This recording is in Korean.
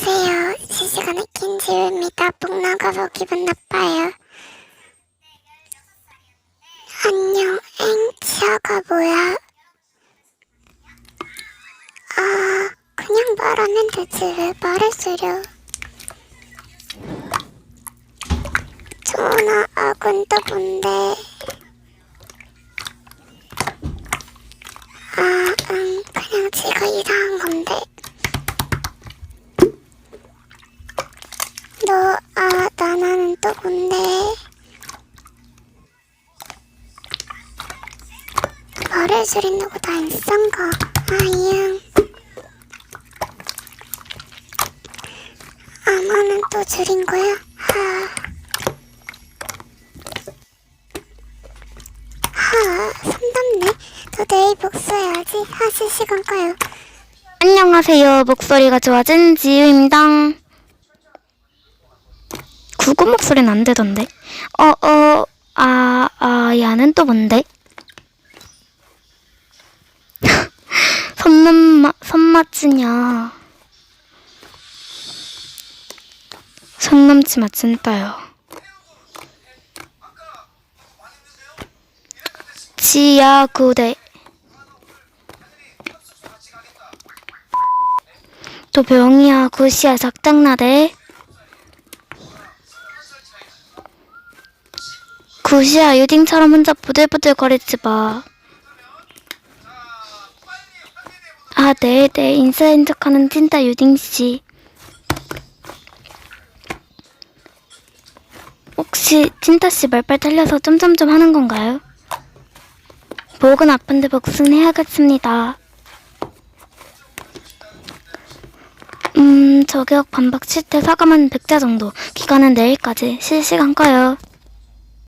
안녕하세요. 실시간의 킨지우입니다. 목 나가서 기분 나빠요. 안녕, 앵치아가 뭐야? 아, 그냥 말하면 되지. 왜 말을 쓰려? 전화 아군 또 뭔데? 아, 응, 그냥 지가 이상한 건데. 너, 아, 나나는 또 뭔데? 말을 줄인다고 나 인싼가? 아, 이응. 아마는 또 줄인 거야? 하. 하, 손담네? 저 내일 복수해야지. 하실 시간 가요. 안녕하세요. 목소리가 좋아진 지유입니다. 구구 목소리는 안 되던데. 어, 어, 아, 아, 야는 또 뭔데? 손맛, 손맛지냐. 손남지 맞진다요. 지야 구대. 또 병이야 굿이야 작당나대 굿이야 유딩처럼 혼자 부들부들 거리지 마. 아, 네, 네, 인사인 척하는 찐따 유딩씨. 혹시 찐따씨 말빨 달려서 점점점 하는 건가요? 목은 아픈데 복수는 해야겠습니다. 음, 저격 반박 실태 사과만 100자 정도. 기간은 내일까지. 실시간 꺼요.